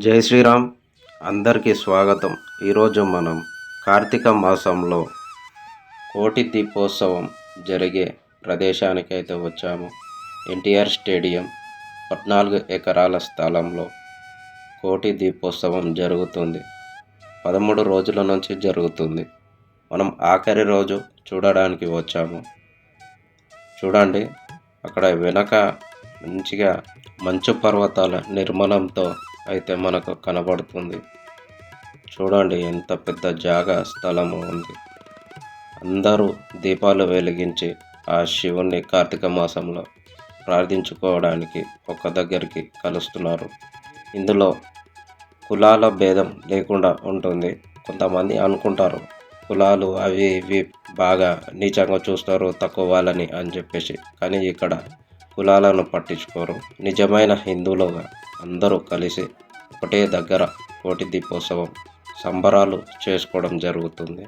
జై శ్రీరామ్. అందరికీ స్వాగతం. ఈరోజు మనం కార్తీక మాసంలో కోటి దీపోత్సవం జరిగే ప్రదేశానికైతే వచ్చాము. ఎన్టీఆర్ స్టేడియం పద్నాలుగు ఎకరాల స్థలంలో కోటి దీపోత్సవం జరుగుతుంది. పదమూడు రోజుల నుంచి జరుగుతుంది. మనం ఆఖరి రోజు చూడడానికి వచ్చాము. చూడండి అక్కడ వెనక మంచిగా మంచు పర్వతాల నిర్మాణంతో అయితే మనకు కనబడుతుంది. చూడండి ఎంత పెద్ద జాగా స్థలము ఉంది. అందరూ దీపాలు వెలిగించి ఆ శివుణ్ణి కార్తీక మాసంలో ప్రార్థించుకోవడానికి ఒక దగ్గరికి కలుస్తున్నారు. ఇందులో కులాల భేదం లేకుండా ఉంటుంది. కొంతమంది అనుకుంటారు కులాలు అవి ఇవి బాగా నీచంగా చూస్తారు తక్కువ వాళ్ళని అని చెప్పేసి. కానీ ఇక్కడ కులాలను పట్టించుకోరు. నిజమైన హిందువులుగా అందరూ కలిసి ఒకటే దగ్గర కోటి దీపోత్సవం సంబరాలు చేసుకోవడం జరుగుతుంది.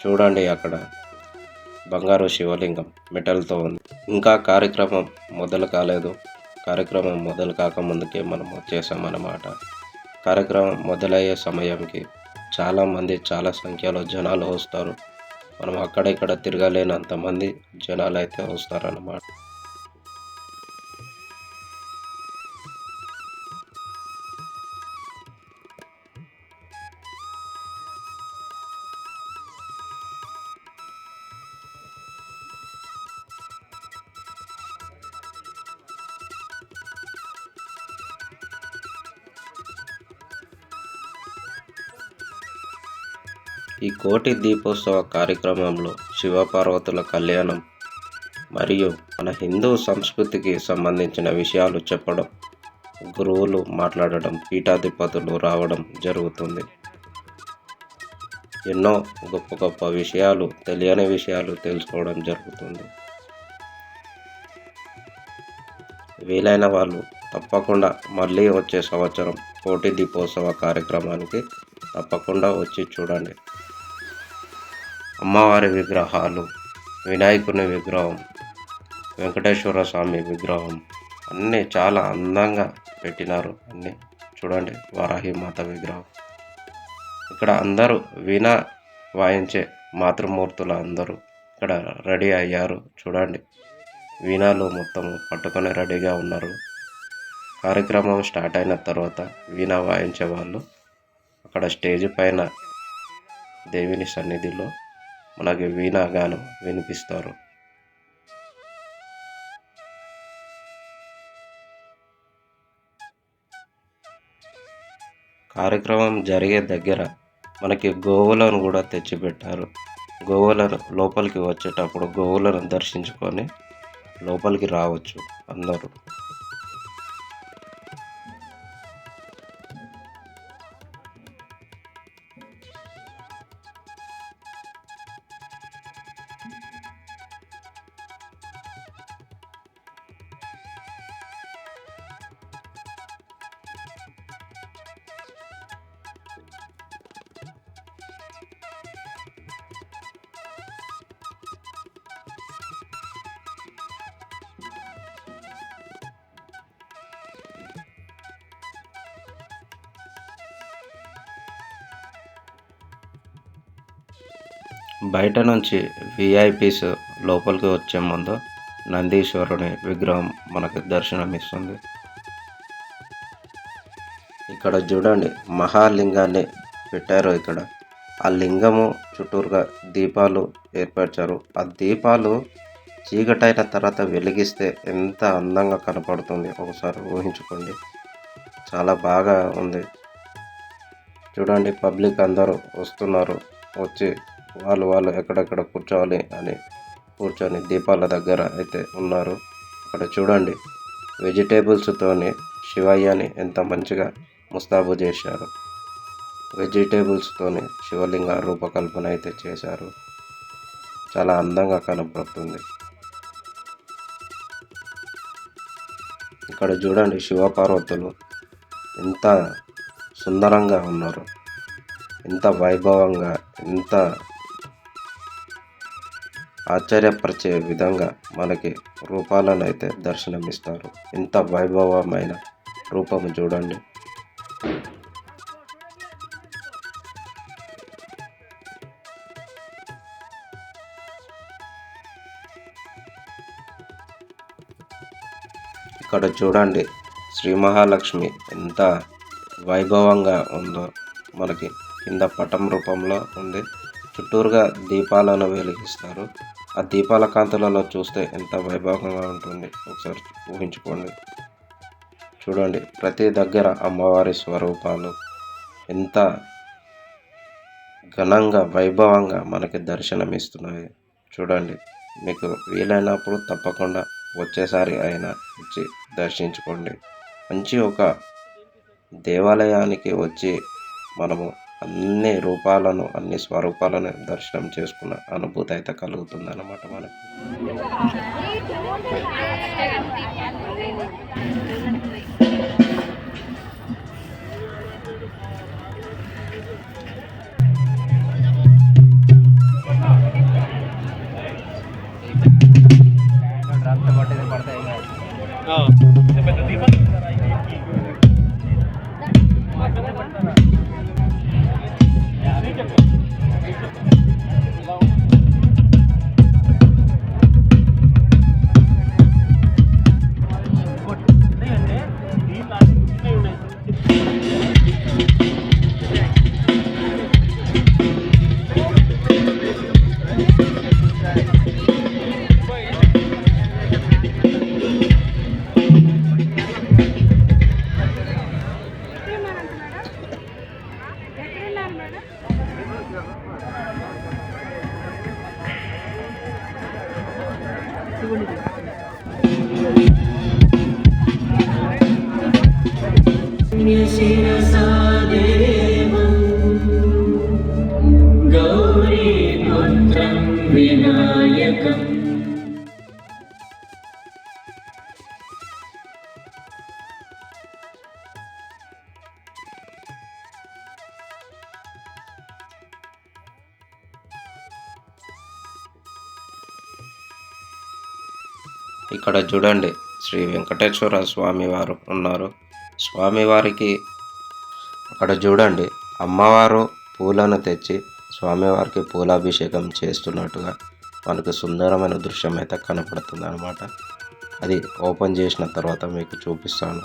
చూడండి అక్కడ. బంగారు శివలింగం మెటల్తో ఉంది. ఇంకా కార్యక్రమం మొదలు కాలేదు. కార్యక్రమం మొదలు కాకముందుకే మనం వచ్చేసామన్నమాట కార్యక్రమం మొదలయ్యే సమయంకి చాలామంది చాలా సంఖ్యలో జనాలు వస్తారు. మనం అక్కడ ఇక్కడ తిరగలేనంతమంది జనాలు అయితే వస్తారన్నమాట. ఈ కోటి దీపోత్సవ కార్యక్రమంలో శివపార్వతుల కళ్యాణం మరియు మన హిందూ సంస్కృతికి సంబంధించిన విషయాలు చెప్పడం గురువులు మాట్లాడడం పీఠాధిపతులు రావడం జరుగుతుంది. ఎన్నో గొప్ప గొప్ప విషయాలు తెలియని విషయాలు తెలుసుకోవడం జరుగుతుంది. వీలైన వాళ్ళు తప్పకుండా మళ్ళీ వచ్చే సంవత్సరం కోటి దీపోత్సవ కార్యక్రమానికి తప్పకుండా వచ్చి చూడండి. అమ్మవారి విగ్రహాలు వినాయకుని విగ్రహం వెంకటేశ్వర స్వామి విగ్రహం అన్నీ చాలా అందంగా పెట్టినారు అన్నీ. చూడండి వారాహి మాత విగ్రహం. ఇక్కడ అందరూ వీణ వాయించే మాతృమూర్తులు అందరూ ఇక్కడ రెడీ అయ్యారు. చూడండి వీణాలు మొత్తం పట్టుకొని రెడీగా ఉన్నారు. కార్యక్రమం స్టార్ట్ అయిన తర్వాత వీణ వాయించే వాళ్ళు అక్కడ స్టేజ్ పైన దేవిని సన్నిధిలో మనకి వీణాగానం వినిపిస్తారు. కార్యక్రమం జరిగే దగ్గర మనకి గోవులను కూడా తెచ్చిపెట్టారు. గోవులను లోపలికి వచ్చేటప్పుడు గోవులను దర్శించుకొని లోపలికి రావచ్చు అందరూ. బయట నుంచి విఐపీస్ లోపలికి వచ్చే ముందు నందీశ్వరుని విగ్రహం మనకు దర్శనం ఇస్తుంది ఇక్కడ చూడండి మహాలింగాన్ని పెట్టారు ఇక్కడ. ఆ లింగము చుట్టూరుగా దీపాలు ఏర్పరిచారు. ఆ దీపాలు చీకటైన తర్వాత వెలిగిస్తే ఎంత అందంగా కనపడుతుంది ఒకసారి ఊహించుకోండి. చాలా బాగా ఉంది. చూడండి పబ్లిక్ అందరూ వస్తున్నారు వచ్చి వాళ్ళు వాళ్ళు ఎక్కడెక్కడ కూర్చోవాలి అని కూర్చొని దీపాల దగ్గర అయితే ఉన్నారు. అక్కడ చూడండి వెజిటేబుల్స్తోని శివయ్యని ఎంత మంచిగా ముస్తాబు చేశారు. వెజిటేబుల్స్తోని శివలింగ రూపకల్పన అయితే చేశారు. చాలా అందంగా కనపడుతుంది. ఇక్కడ చూడండి శివపార్వతులు ఎంత సుందరంగా ఉన్నారు. ఎంత వైభవంగా ఎంత ఆశ్చర్యపరిచే విధంగా మనకి రూపాలను అయితే దర్శనమిస్తారు. ఎంత వైభవమైన రూపము చూడండి. ఇక్కడ చూడండి శ్రీ మహాలక్ష్మి ఎంత వైభవంగా ఉందో మనకి కింద పటం రూపంలో ఉంది. చుట్టూరుగా దీపాలను వెలిగిస్తారు. ఆ దీపాల కాంతులలో చూస్తే ఎంత వైభవంగా ఉంటుంది. ఒకసారి ఊహించుకోండి. చూడండి ప్రతి దగ్గర అమ్మవారి స్వరూపాలు ఎంత ఘనంగా వైభవంగా మనకి దర్శనమిస్తున్నాయి. చూడండి మీకు వీలైనప్పుడు తప్పకుండా వచ్చేసారి అయినా వచ్చి దర్శించుకోండి. మంచి ఒక దేవాలయానికి వచ్చి మనము అన్ని రూపాలను అన్ని స్వరూపాలను దర్శనం చేసుకున్న అనుభూతి అయితే కలుగుతుంది అన్నమాట మనకి. ఎక్కడున్నారు ఇక్కడ చూడండి శ్రీ వెంకటేశ్వర స్వామి వారు ఉన్నారు. స్వామివారికి అక్కడ చూడండి అమ్మవారు పూలను తెచ్చి స్వామివారికి పూలాభిషేకం చేస్తున్నట్టుగా మనకు సుందరమైన దృశ్యం అయితే కనపడుతుంది అనమాట అది ఓపెన్ చేసిన తర్వాత మీకు చూపిస్తాను.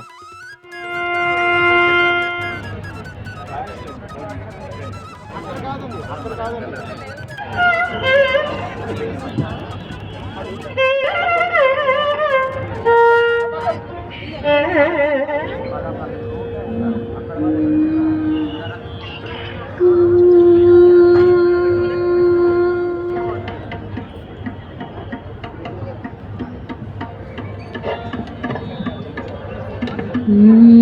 হুম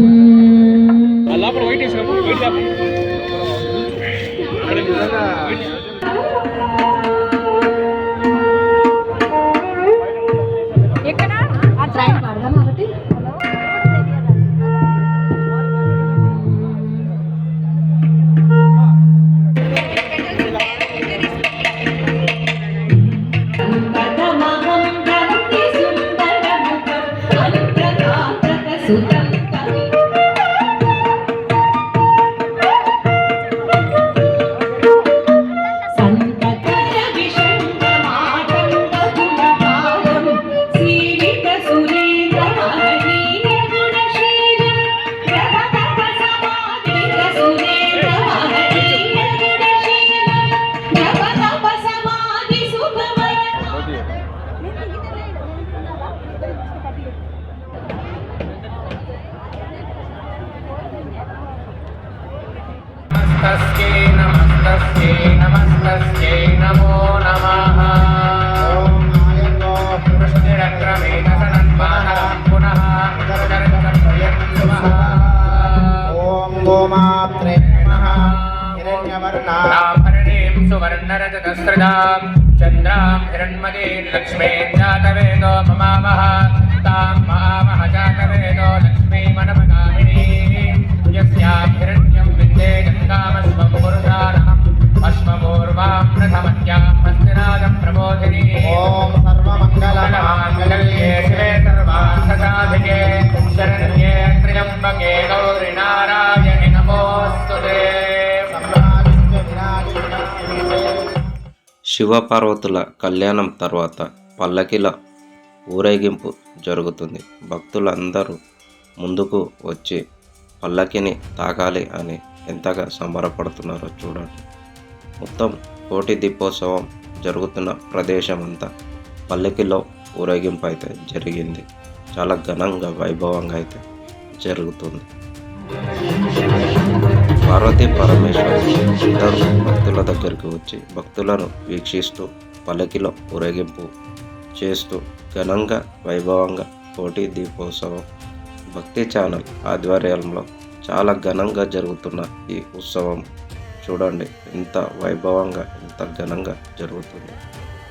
श्रीपरब्रह्मणे नमः हिरण्यवर्णाभरणीं सुवर्णरजतस्रजां चन्द्रां हिरण्मदीं लक्ष्मीं जातवेदो ममामः तां मामः जातवेदो लक्ष्मीमनमगामिनीं यस्यां हिरण्यं विद्ये गङ्गामस्मं पुरुषाणम् अश्वपूर्वां प्रथमत्यां हस्तिनादं प्रबोधिनी ॐ सर्वमङ्गलमाङ्गल्ये शिवे सर्वार्थसाधिके शरण्ये त्र्यम्बके శివపార్వతుల కళ్యాణం తర్వాత పల్లకిల ఊరేగింపు జరుగుతుంది. భక్తులందరూ ముందుకు వచ్చి పల్లకిని తాకాలి అని ఎంతగా సంబరపడుతున్నారో చూడండి. మొత్తం కోటి దీపోత్సవం జరుగుతున్న ప్రదేశం అంతా పల్లకిలో ఊరేగింపు అయితే జరిగింది. చాలా ఘనంగా వైభవంగా అయితే జరుగుతుంది. పార్వతీ పరమేశ్వరు ఇద్దరు భక్తుల దగ్గరికి వచ్చి భక్తులను వీక్షిస్తూ పలకిలో ఊరేగింపు చేస్తూ ఘనంగా వైభవంగా కోటి దీపోత్సవం భక్తి ఛానల్ ఆధ్వర్యంలో చాలా ఘనంగా జరుగుతున్న ఈ ఉత్సవం చూడండి. ఎంత వైభవంగా ఎంత ఘనంగా జరుగుతుంది.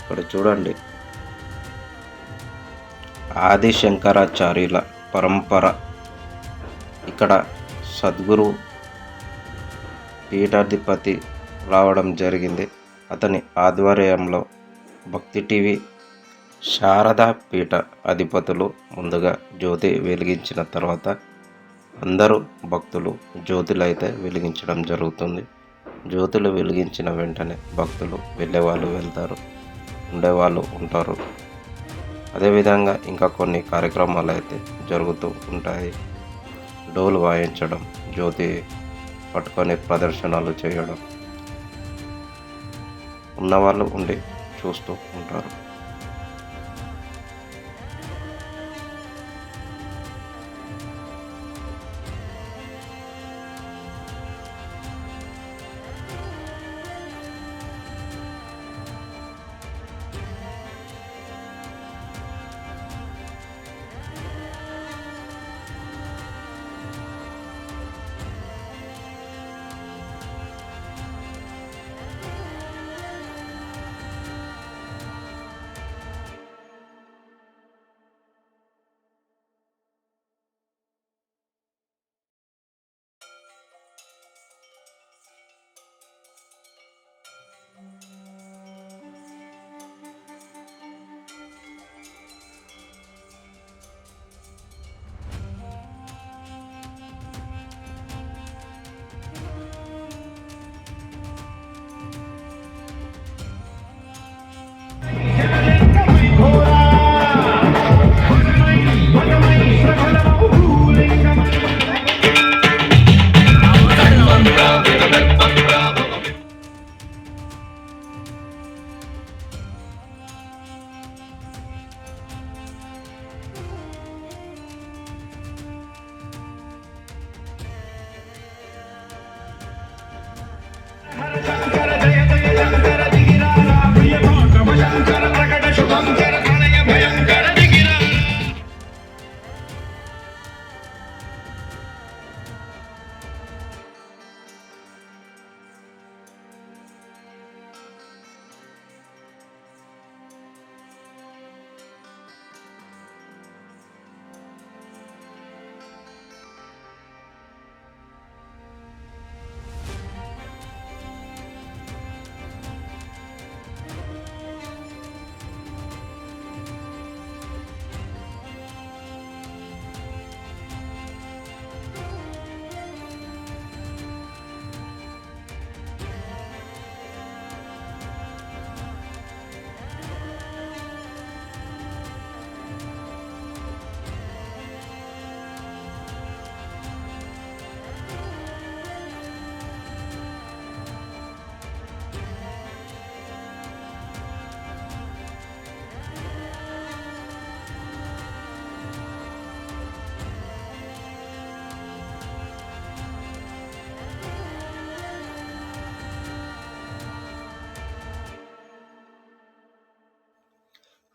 ఇక్కడ చూడండి. ఆది శంకరాచార్యుల పరంపర. ఇక్కడ సద్గురు పీఠాధిపతి రావడం జరిగింది. అతని ఆధ్వర్యంలో భక్తి టీవీ శారదా పీఠ అధిపతులు ముందుగా జ్యోతి వెలిగించిన తర్వాత అందరూ భక్తులు జ్యోతులు అయితే వెలిగించడం జరుగుతుంది. జ్యోతులు వెలిగించిన వెంటనే భక్తులు వెళ్ళేవాళ్ళు వెళ్తారు ఉండేవాళ్ళు ఉంటారు. అదేవిధంగా ఇంకా కొన్ని కార్యక్రమాలు అయితే జరుగుతూ ఉంటాయి. డోలు వాయించడం జ్యోతి పట్టుకొని ప్రదర్శనలు చేయడం. ఉన్నవాళ్ళు ఉండి చూస్తూ ఉంటారు.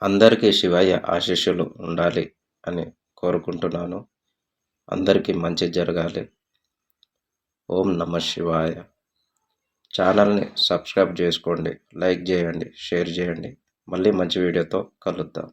అందరికీ శివయ్య ఆశీస్సులు ఉండాలి అని కోరుకుంటున్నాను. అందరికీ మంచి జరగాలి. ఓం నమ శివాయ. ఛానల్ని సబ్స్క్రైబ్ చేసుకోండి లైక్ చేయండి షేర్ చేయండి. మళ్ళీ మంచి వీడియోతో కలుద్దాం.